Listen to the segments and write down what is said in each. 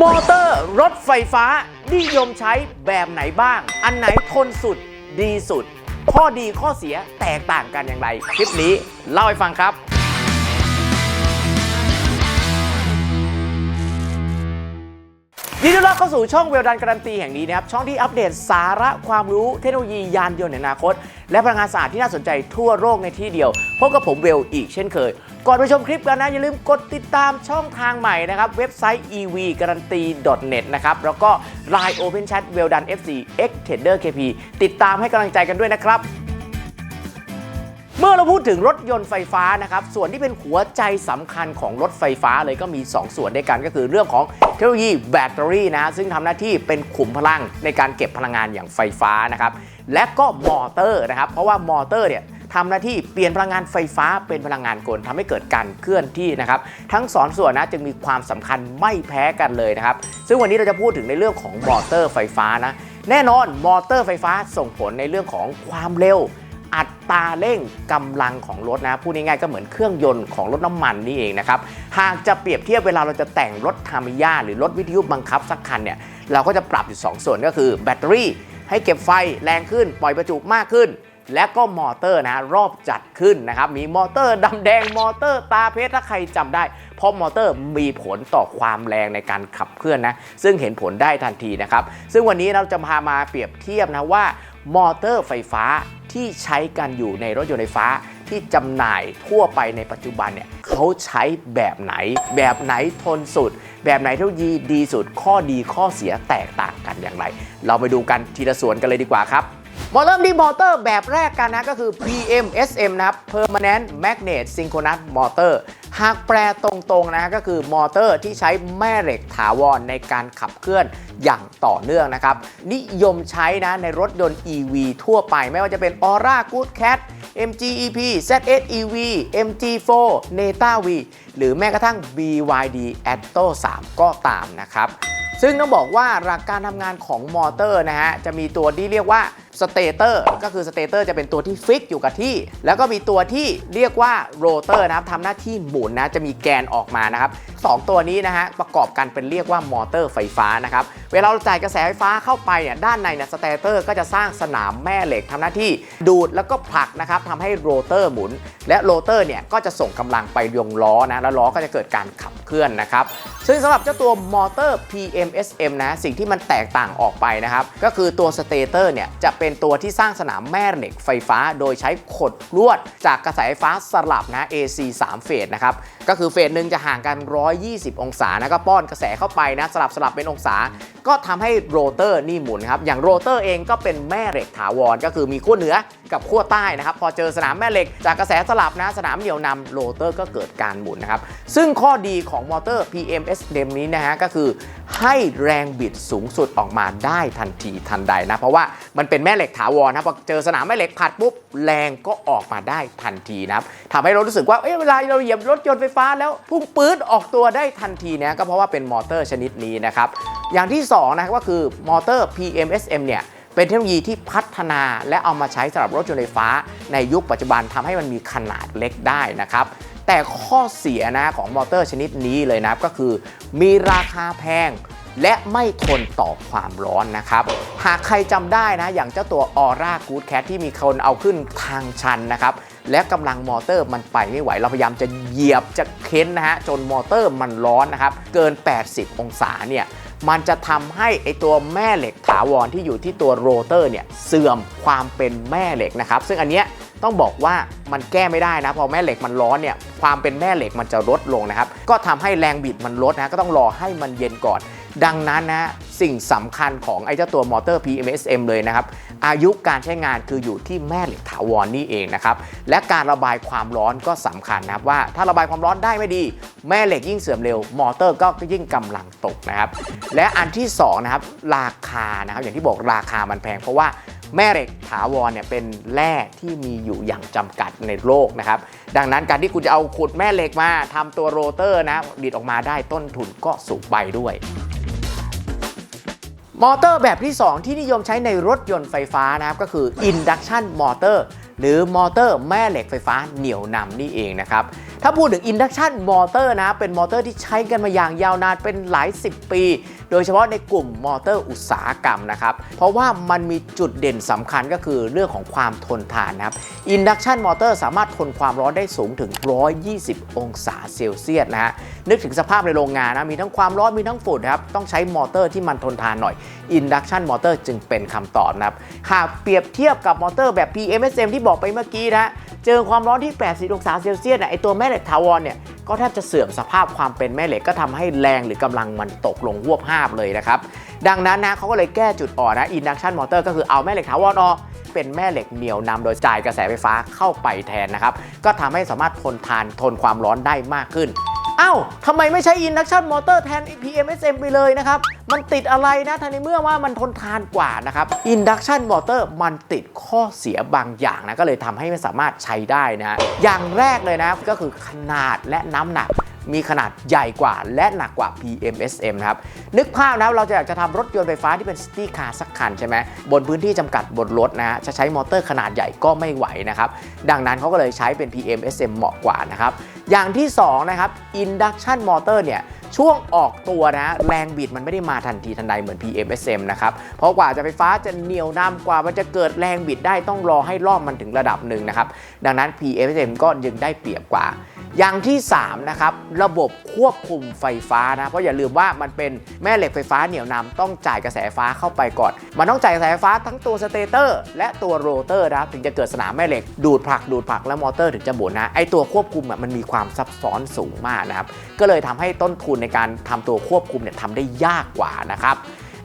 มอเตอร์รถไฟฟ้านิยมใช้แบบไหนบ้าง อันไหนทนสุดดีสุด ข้อดีข้อเสียแตกต่างกันอย่างไร คลิปนี้เล่าให้ฟังครับ ยินดีต้อนรับเข้าสู่ช่องเวลดันการันตีแห่งนี้นะครับ ช่องที่อัปเดตสาระความรู้เทคโนโลยียานยนต์ในอนาคต และพลังงานสะอาดที่น่าสนใจทั่วโลกในที่เดียว พบกับผมเวลอีกเช่นเคย ก่อนไปชมคลิปกันนะ อย่าลืมกดติดตามช่องทางใหม่นะครับ เว็บไซต์ ev guarantee net นะครับ แล้วก็ line open chat w e l d o n fc x trader kp ติดตามให้กำลังใจกันด้วยนะครับ เมื่อเราพูดถึงรถยนต์ไฟฟ้านะครับ ส่วนที่เป็นหัวใจสำคัญของรถไฟฟ้าเลยก็มี 2 ส่วนด้วยกันก็คือเรื่องของเทคโนโลยีแบตเตอรี่นะซึ่งทำหน้าที่เป็นขุมพลังในการเก็บพลังงานอย่างไฟฟ้านะครับ และก็มอเตอร์นะครับ เพราะว่ามอเตอร์เนี่ยทำหน้าที่เปลี่ยนพลังงานไฟฟ้าเป็นพลังงานกลทำให้เกิดการเคลื่อนที่นะครับ ทั้งสองส่วนนะจึงมีความสำคัญไม่แพ้กันเลยนะครับ ซึ่งวันนี้เราจะพูดถึงในเรื่องของมอเตอร์ไฟฟ้านะแน่นอนมอเตอร์ไฟฟ้าส่งผลในเรื่องของความเร็ว อัตราเร่งกำลังของรถนะพูดง่ายๆก็เหมือนเครื่องยนต์ของรถน้ำมันนี่เองนะครับหากจะเปรียบเทียบเวลาเราจะแต่งรถทามิยาหรือรถวิทยุบังคับสักคันเนี่ยเราก็จะปรับอยู่ 2 ส่วนก็คือแบตเตอรี่ให้เก็บไฟแรงขึ้น ปล่อยประจุมากขึ้น และก็มอเตอร์นะรอบจัดขึ้นนะครับมีมอเตอร์ดำแดงมอเตอร์ตาเพชรถ้าใครจำได้ เพราะมอเตอร์มีผลต่อความแรงในการขับเคลื่อนนะซึ่งเห็นผลได้ทันทีนะครับซึ่งวันนี้เราจะพามาเปรียบเทียบนะว่ามอเตอร์ไฟฟ้า ที่ใช้กันอยู่ในรถยนต์ไฟฟ้าที่จำหน่ายทั่วไปในปัจจุบันเนี่ยเขาใช้แบบไหน แบบไหนทนสุด แบบไหนเทคโนโลยีดีสุดข้อดีข้อเสียแตกต่างกันอย่างไร เราไปดูกันทีละส่วนกันเลยดีกว่าครับ มาเริ่มที่มอเตอร์แบบแรกกันนะก็คือ PMSM นะครับ Permanent Magnet Synchronous Motor หากแปลตรงๆนะก็คือมอเตอร์ที่ใช้แม่เหล็กถาวรในการขับเคลื่อนอย่างต่อเนื่องนะครับ นิยมใช้นะในรถยนต์ EV ทั่วไปไม่ว่าจะเป็น Aura Good Cat MG-EP ZS-EV MG4 Neta V หรือแม้กระทั่ง BYD Atto 3 ก็ตามนะครับ ซึ่งต้องบอกว่าหลักการทำงานของมอเตอร์นะฮะจะมีตัวที่เรียกว่า สเตเตอร์ก็คือสเตเตอร์จะเป็นตัวที่ฟิกอยู่กับที่ แล้วก็มีตัวที่เรียกว่าโรเตอร์นะครับทำหน้าที่หมุนนะจะมีแกนออกมานะครับสองตัวนี้นะฮะประกอบกันเป็นเรียกว่ามอเตอร์ไฟฟ้านะครับเวลาเราจ่ายกระแสไฟฟ้าเข้าไปเนี่ยด้านในเนี่ยสเตเตอร์ก็จะสร้างสนามแม่เหล็กทำหน้าที่ดูดแล้วก็ผลักนะครับทำให้โรเตอร์หมุน และโรเตอร์เนี่ยก็จะส่งกำลังไปยงล้อนะแล้วล้อก็จะเกิดการขับเคลื่อนนะครับซึ่งสำหรับเจ้าตัวมอเตอร์ PMSM นะสิ่งที่มันแตกต่างออกไปนะครับก็คือตัวสเตเตอร์เนี่ยจะเป็น็นตัวที่สร้างสนามแม่เหล็กไฟฟ้า โดยใช้ขดลวดจากกระแสไฟฟ้าสลับนะ AC 3 เฟสนะครับก็คือเฟสหนึ่งจะห่างกัน 120 องศานะก็ป้อนกระแสเข้าไปนะสลับสลับเป็นองศา ก็ทำให้โรเตอร์นี่หมุนครับอย่างโรเตอร์เองก็เป็นแม่เหล็กถาวรก็คือมีขั้วเหนือกับขั้วใต้นะครับ พอเจอสนามแม่เหล็ก จากกระแสสลับนะสนามเหนียวนำโรเตอร์ก็เกิดการหมุนนะครับ ซึ่งข้อดีของมอเตอร์ PMSM นี้นะฮะก็คือให้แรงบิดสูงสุดออกมาได้ทันทีทันใดนะ เพราะว่ามันเป็นแม่เหล็กถาวรนะพอเจอสนามแม่เหล็กผัดปุ๊บแรงก็ออกมาได้ทันทีนะครับทำให้เรารู้สึกว่าเอ๊ะเวลาเราเหยียบรถยนต์ไฟฟ้าแล้วพุ่งปื๊ดออกตัวได้ทันทีเนี่ยก็เพราะว่าเป็นมอเตอร์ชนิดนี้นะครับอย่างที่2นะครับก็คือมอเตอร์ PMSM เนี่ย เป็นเทคโนโลยีที่พัฒนาและเอามาใช้สำหรับรถยนต์ไฟฟ้า ในยุคปัจจุบันทำให้มันมีขนาดเล็กได้นะครับแต่ข้อเสียนะของมอเตอร์ชนิดนี้เลยนะก็คือ มีราคาแพงและไม่ทนต่อความร้อนนะครับ หากใครจำได้นะ อย่างเจ้าตัว Aura Good Cat ที่มีคนเอาขึ้นทางชันนะครับ และกำลังมอเตอร์มันไปไม่ไหว เราพยายามจะเหยียบจะเค้นนะฮะ จนมอเตอร์มันร้อนนะครับ เกิน 80 องศาเนี่ย มันจะทำให้ไอตัวแม่เหล็กถาวรที่อยู่ที่ตัวโรเตอร์เนี่ยเสื่อมความเป็นแม่เหล็กนะครับ ซึ่งอันเนี้ยต้องบอกว่ามันแก้ไม่ได้นะพอแม่เหล็กมันร้อนเนี่ยความเป็นแม่เหล็กมันจะลดลงนะครับ ก็ทำให้แรงบิดมันลดนะก็ต้องรอให้มันเย็นก่อน ดังนั้นนะสิ่งสำคัญของไอ้เจ้าตัวมอเตอร์ PMSM เลยนะครับ อายุการใช้งานคืออยู่ที่แม่เหล็กถาวรนี่เองนะครับ และการระบายความร้อนก็สำคัญนะครับว่าถ้าระบายความร้อนได้ไม่ดี แม่เหล็กยิ่งเสื่อมเร็ว มอเตอร์ก็ยิ่งกำลังตกนะครับ และอันที่สองนะครับราคานะครับอย่างที่บอกราคามันแพงเพราะว่าแม่เหล็กถาวรเนี่ยเป็นแร่ที่มีอยู่อย่างจำกัดในโลกนะครับ ดังนั้นการที่คุณจะเอาขุดแม่เหล็กมาทำตัวโรเตอร์นะดีดออกมาได้ต้นทุนก็สูงไปด้วย มอเตอร์แบบที่ 2 ที่นิยมใช้ในรถยนต์ไฟฟ้านะครับก็คือ induction motor หรือมอเตอร์แม่เหล็กไฟฟ้าเหนี่ยวนำนี่เองนะครับ ถ้าพูดถึง induction motor นะ เป็นมอเตอร์ที่ใช้กันมาอย่างยาวนานเป็นหลาย 10 ปี โดยเฉพาะในกลุ่มมอเตอร์อุตสาหกรรมนะครับ เพราะว่ามันมีจุดเด่นสำคัญก็คือเรื่องของความทนทานนะครับ induction motor สามารถทนความร้อนได้สูงถึง 120 องศาเซลเซียสนะฮะ นึกถึงสภาพในโรงงานนะ มีทั้งความร้อน มีทั้งฝุ่นนะครับ ต้องใช้มอเตอร์ที่มันทนทานหน่อย induction motor จึงเป็นคำตอบนะครับ หากเปรียบเทียบกับมอเตอร์แบบ PMSM ที่บอกไปเมื่อกี้นะ เจอความร้อนที่ 80 องศาเซลเซียสไอตัวแม่เหล็กถาวรเนี่ยก็แทบจะเสื่อมสภาพความเป็นแม่เหล็กก็ทำให้แรงหรือกำลังมันตกลงหวบห้าบเลยนะครับ ดังนั้นนะเขาก็เลยแก้จุดอ่อนนะอินดักชันมอเตอร์ก็คือเอาแม่เหล็กถาวรออกเป็นแม่เหล็กเหนียวนำโดยจ่ายกระแสไฟฟ้าเข้าไปแทนนะครับ ก็ทำให้สามารถทนทานทนความร้อนได้มากขึ้น อ้าทำไมไม่ใช้ induction motor แทน PMSM ไปเลยนะครับ มันติดอะไรนะทันในเมื่อว่ามันทนทานกว่านะครับ induction motor มันติดข้อเสียบางอย่างนะ ก็เลยทำให้ไม่สามารถใช้ได้นะ อย่างแรกเลยนะ ก็คือขนาดและน้ำหนักมีขนาดใหญ่กว่าและหนักกว่า PMSM นะครับ นึกภาพนะครับเราจะอยากจะทำรถยนต์ไฟฟ้าที่เป็นซิตี้คาร์สักคันใช่ไหมบนพื้นที่จำกัดบนรถนะฮะจะใช้มอเตอร์ขนาดใหญ่ก็ไม่ไหวนะครับ ดังนั้นเขาก็เลยใช้เป็น PMSM เหมาะกว่านะครับ อย่างที่ 2 นะครับ Induction Motor เนี่ยช่วงออกตัวนะแรงบิดมันไม่ได้มาทันทีทันใดเหมือน PMSM นะครับ เพราะกว่าจะไฟฟ้าจะเหนียวนำกว่ามันจะเกิดแรงบิดได้ต้องรอให้รอบมันถึงระดับหนึ่งนะครับ ดังนั้น PMSM ก็ยังได้เปรียบกว่า อย่างที่ 3 นะครับ ระบบควบคุมไฟฟ้านะ เพราะอย่าลืมว่ามันเป็นแม่เหล็กไฟฟ้าเหนี่ยวนำต้องจ่ายกระแสไฟฟ้าเข้าไปก่อน มันต้องจ่ายกระแสไฟฟ้าทั้งตัวสเตเตอร์ และตัวโรเตอร์นะครับถึงจะเกิดสนามแม่เหล็กดูดผลักดูดผลักแล้วมอเตอร์ถึงจะหมุนนะไอตัวควบคุมมันมีความซับซ้อนสูงมากนะครับก็เลยทำให้ต้นทุนในการทำตัวควบคุมเนี่ยทำได้ยากกว่านะครับ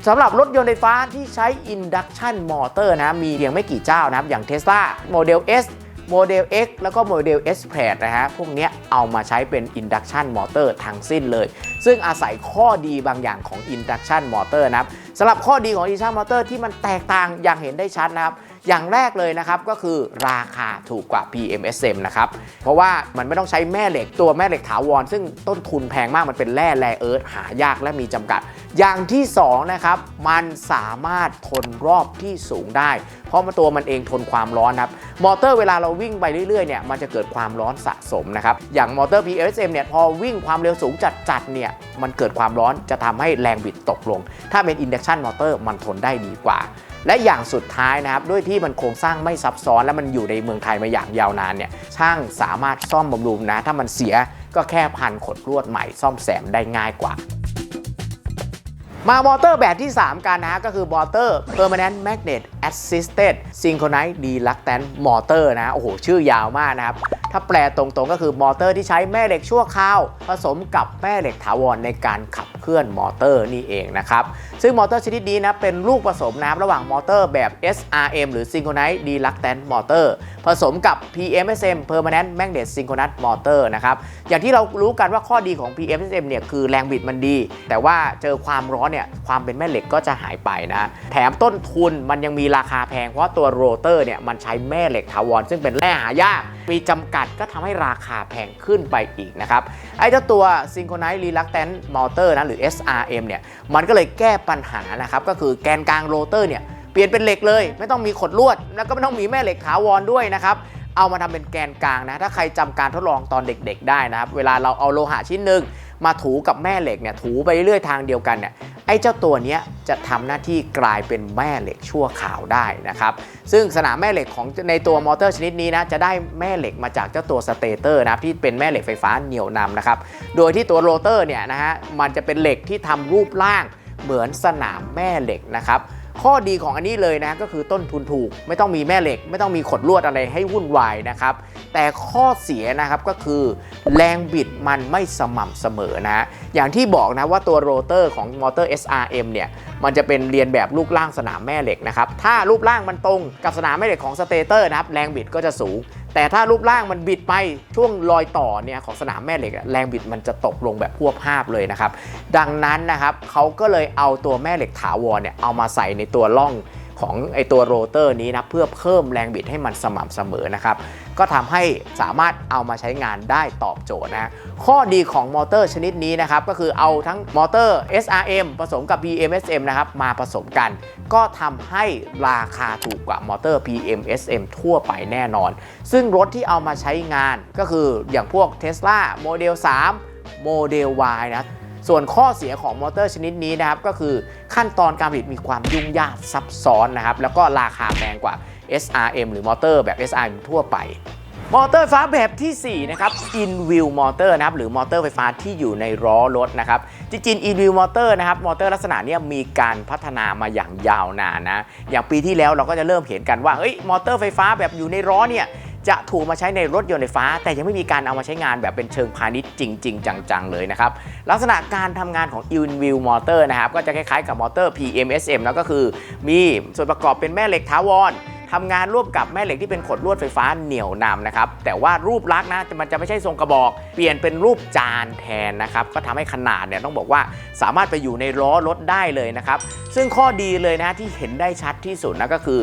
สำหรับรถยนต์ไฟฟ้าที่ใช้ induction motor นะมีเพียงไม่กี่เจ้านะครับอย่าง Tesla Model S โมเดล X แล้วก็โมเดล S p r a d นะฮะ พวกนี้เอามาใช้เป็น Induction Motor ทั้งสิ้นเลย ซึ่งอาศัยข้อดีบางอย่างของ Induction Motor นะครับสำหรับข้อดีของ Induction Motor ที่มันแตกต่างอย่างเห็นได้ชัดนะครับ อย่างแรกเลยนะครับก็คือราคาถูกกว่า PMSM นะครับ เพราะว่ามันไม่ต้องใช้แม่เหล็กตัวแม่เหล็กถาวร ซึ่งต้นทุนแพงมากมันเป็นแร่แร่เอิร์ธหายากและมีจำกัด อย่างที่2นะครับมันสามารถทนรอบที่สูงได้ เพราะมันตัวมันเองทนความร้อนครับมอเตอร์เวลาเราวิ่งไปเรื่อยๆเนี่ยมันจะเกิดความร้อนสะสมนะครับอย่างมอเตอร์ PSM เนี่ยพอวิ่งความเร็วสูงจัดๆเนี่ยมันเกิดความร้อนจะทำให้แรงบิดตกลง ถ้าเป็น induction motor มันทนได้ดีกว่า และอย่างสุดท้ายนะครับด้วยที่มันโครงสร้างไม่ซับซ้อน และมันอยู่ในเมืองไทยมาอย่างยาวนานเนี่ยช่างสามารถซ่อมบำรุงนะ ถ้ามันเสียก็แค่พันขดลวดใหม่ซ่อมแซมได้ง่ายกว่า มามอเตอร์แบบที่ 3 กันนะก็คือมอเตอร์ Permanent Magnet Assisted Synchronized Reluctant Motor นะโอ้โห ชื่อยาวมากนะครับ ถ้าแปลตรงๆก็คือมอเตอร์ที่ใช้แม่เหล็กชั่วคราว ผสมกับแม่เหล็กถาวรในการขับเคลื่อนมอเตอร์นี่เองนะครับ ซึ่งมอเตอร์ชนิดนี้นะเป็นลูกผสมนะครับระหว่างมอเตอร์แบบ SRM หรือ Synchronized Reluctant Motor ผสมกับ PMSM Permanent Magnet Synchronous Motor นะครับอย่างที่เรารู้กันว่าข้อดีของ PMSM เนี่ยคือแรงบิดมันดี แต่ว่าเจอความร้อนเนี่ยความเป็นแม่เหล็กก็จะหายไปนะ แถมต้นทุนมันยังมีราคาแพง เพราะตัวโรเตอร์เนี่ยมันใช้แม่เหล็กถาวรซึ่งเป็นแร่หายาก มีจำกัดก็ทำให้ราคาแพงขึ้นไปอีกนะครับ ไอ้เจ้าตัว Synchronized Reluctant Motor นะหรือ SRM เนี่ยมันก็เลยแก้ปัญหานะครับก็คือแกนกลางโรเตอร์เนี่ยเปลี่ยนเป็นเหล็กเลย ไม่ต้องมีขดลวด แล้วก็ไม่ต้องมีแม่เหล็กถาวรด้วยนะครับเอามาทำเป็นแกนกลางนะ ถ้าใครจำการทดลองตอนเด็กๆ ได้นะครับ เวลาเราเอาโลหะชิ้นหนึ่งมาถูกับแม่เหล็กเนี่ย ถูไปเรื่อยทางเดียวกันเนี่ย ไอ้เจ้าตัวนี้จะทำหน้าที่กลายเป็นแม่เหล็กชั่วขาวได้นะครับ ซึ่งสนามแม่เหล็กของในตัวมอเตอร์ชนิดนี้นะจะได้แม่เหล็กมาจากเจ้าตัวสเตเตอร์นะครับที่เป็นแม่เหล็กไฟฟ้าเหนี่ยวนำนะครับ โดยที่ตัวโรเตอร์เนี่ยนะฮะมันจะเป็นเหล็กที่ทำรูปร่างเหมือนสนามแม่เหล็กนะครับ ข้อดีของอันนี้เลยนะก็คือต้นทุนถูก ไม่ต้องมีแม่เหล็ก ไม่ต้องมีขดลวดอะไรให้วุ่นวายนะครับ แต่ข้อเสียนะครับก็คือ แรงบิดมันไม่สม่ำเสมอนะอย่างที่บอกนะว่าตัวโรเตอร์ของมอเตอร์ SRM เนี่ยมันจะเป็นเรียนแบบรูปร่างสนามแม่เหล็กนะครับถ้ารูปร่างมันตรงกับสนามแม่เหล็กของสเตเตอร์นะครับแรงบิดก็จะสูง แต่ถ้ารูปร่างมันบิดไปช่วงรอยต่อเนี่ยของสนามแม่เหล็กแรงบิดมันจะตกลงแบบพวบภาพเลยนะครับดังนั้นนะครับเขาก็เลยเอาตัวแม่เหล็กถาวรเนี่ยเอามาใส่ในตัวร่องของไอตัวโรเตอร์นี้นะเพื่อเพิ่มแรงบิดให้มันสม่ำเสมอนะครับก็ทำให้สามารถเอามาใช้งานได้ตอบโจทย์นะข้อดีของมอเตอร์ชนิดนี้นะครับก็คือเอาทั้งมอเตอร์ SRM ผสมกับ BMSM นะครับมาผสมกัน ก็ทำให้ราคาถูกกว่ามอเตอร์ PMSM ทั่วไปแน่นอน ซึ่งรถที่เอามาใช้งานก็คืออย่างพวก Tesla โมเดล3โมเดล Y นะส่วนข้อเสียของมอเตอร์ชนิดนี้นะครับก็คือขั้นตอนการผลิตมีความยุ่งยากซับซ้อนนะครับแล้วก็ราคาแพงกว่า SRM หรือมอเตอร์แบบ SRM ทั่วไปมอเตอร์ไฟฟ้าแบบทีสี่4 นะครับ in wheel motor นะครับ หรือมอเตอร์ไฟฟ้าที่อยู่ในล้อรถนะครับ จริงๆ in wheel motor นะครับมอเตอร์ลักษณะนี้มีการพัฒนามาอย่างยาวนานนะ อย่างปีที่แล้วเราก็จะเริ่มเห็นกันว่าเฮ้ยมอเตอร์ไฟฟ้าแบบอยู่ในล้อเนี่ยจะถูกมาใช้ในรถยนต์ไฟฟ้า แต่ยังไม่มีการเอามาใช้งานแบบเป็นเชิงพาณิชย์จริง ๆ จัง ๆ เลยนะครับ ลักษณะการทำงานของ in wheel motor นะครับ ก็จะคล้ายๆกับมอเตอร์ PMSM แล้วก็คือ มีส่วนประกอบเป็นแม่เหล็กถาวร ทำงานร่วมกับแม่เหล็กที่เป็นขดลวดไฟฟ้าเหนี่ยวนำนะครับแต่ว่ารูปลักษณ์นะมันจะไม่ใช่ทรงกระบอก เปลี่ยนเป็นรูปจานแทนนะครับก็ทำให้ขนาดเนี่ยต้องบอกว่าสามารถไปอยู่ในล้อรถได้เลยนะครับซึ่งข้อดีเลยนะที่เห็นได้ชัดที่สุดนะก็คือ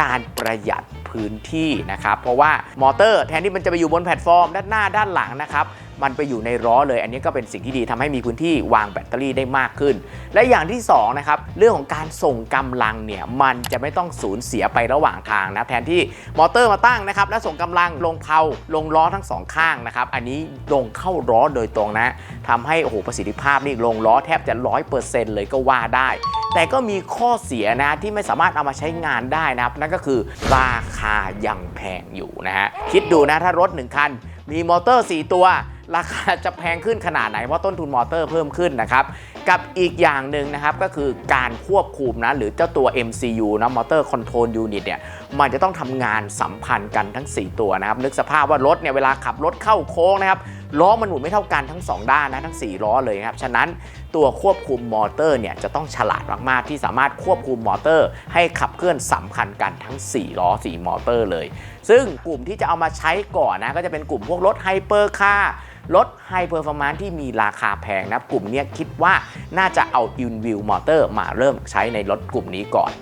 การประหยัดพื้นที่นะครับเพราะว่ามอเตอร์แทนที่มันจะไปอยู่บนแพลตฟอร์ม ด้านหน้าด้านหลังนะครับ มันไปอยู่ในล้อเลย อันนี้ก็เป็นสิ่งที่ดีทำให้มีพื้นที่วางแบตเตอรี่ได้มากขึ้น และอย่างที่สองนะครับเรื่องของการส่งกำลังเนี่ยมันจะไม่ต้องสูญเสียไประหว่างทางนะแทนที่มอเตอร์มาตั้งนะครับแล้วส่งกำลังลงเพลาลงล้อทั้งสองข้างนะครับอันนี้ลงเข้าล้อโดยตรงนะทำให้โอ้โหประสิทธิภาพนี่ลงล้อแทบจะร้อยเปอร์เซ็นต์เลยก็ว่าได้ แต่ก็มีข้อเสียนะที่ไม่สามารถเอามาใช้งานได้นะครับ นั่นก็คือราคายังแพงอยู่นะฮะคิดดูนะถ้ารถ 1 คัน มีมอเตอร์ 4 ตัว ราคาจะแพงขึ้นขนาดไหนเพราะต้นทุนมอเตอร์เพิ่มขึ้นนะครับกับอีกอย่างหนึ่งนะครับก็คือการควบคุมนะหรือเจ้าตัว MCU นะมอเตอร์คอนโทรลยูนิตเนี่ยมันจะต้องทำงานสัมพันธ์กันทั้ง 4 ตัวนะครับนึกสภาพว่ารถเนี่ยเวลาขับรถเข้าโค้งนะครับล้อมันหมุนไม่เท่ากันทั้ง 2 ด้านนะทั้ง 4 ล้อเลยครับ ฉะนั้นตัวควบคุมมอเตอร์เนี่ยจะต้องฉลาดมาก ๆ ที่สามารถควบคุมมอเตอร์ ให้ขับเคลื่อนสัมพันธ์กันทั้ง 4 ล้อ 4 มอเตอร์เลย ซึ่งกลุ่มที่จะเอามาใช้ก่อนนะก็จะเป็นกลุ่มพวกรถไฮเปอร์คาร์ รถไฮเปอร์ฟอร์มานที่มีราคาแพงนะกลุ่มเนี้ยคิดว่าน่าจะเอาอินวิวมอเตอร์มาเริ่มใช้ในรถกลุ่มนี้ก่อน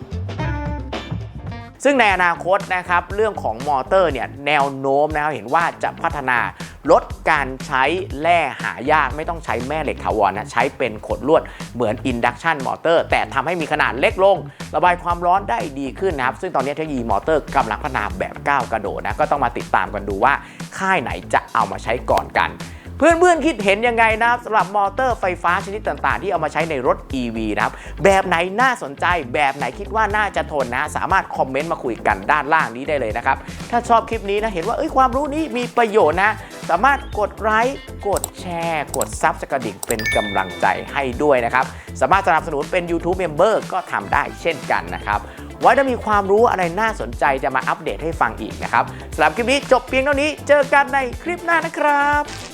ซึ่งในอนาคตนะครับเรื่องของมอเตอร์เนี่ยแนวโน้มนะครับเห็นว่าจะพัฒนาลดการใช้แร่หายากไม่ต้องใช้แม่เหล็กถาวรนะใช้เป็นขดลวดเหมือน Induction Motor แต่ทำให้มีขนาดเล็กลง ระบายความร้อนได้ดีขึ้นนะครับ ซึ่งตอนนี้เทคโนโลยีมอเตอร์กำลังพัฒนาแบบก้าวกระโดดนะก็ต้องมาติดตามกันดูว่าค่ายไหนจะเอามาใช้ก่อนกัน เพื่อนๆคิดเห็นยังไงนะครับสำหรับมอเตอร์ไฟฟ้าชนิดต่างๆ ที่เอามาใช้ในรถ EV นะครับแบบไหนน่าสนใจแบบไหนคิดว่าน่าจะทนนะสามารถคอมเมนต์มาคุยกันด้านล่างนี้ได้เลยนะครับถ้าชอบคลิปนี้นะเห็นว่าเอ้ยความรู้นี้มีประโยชน์นะสามารถกดไลค์กดแชร์ กดซับสกระดิ่งเป็นกำลังใจให้ด้วยนะครับสามารถสนับสนุนเป็น YouTube Member ก็ทำได้เช่นกันนะครับไว้ถ้ามีความรู้อะไรน่าสนใจจะมาอัปเดตให้ฟังอีกนะครับสำหรับคลิปนี้จบเพียงเท่านี้ เจอกันในคลิปหน้านะครับ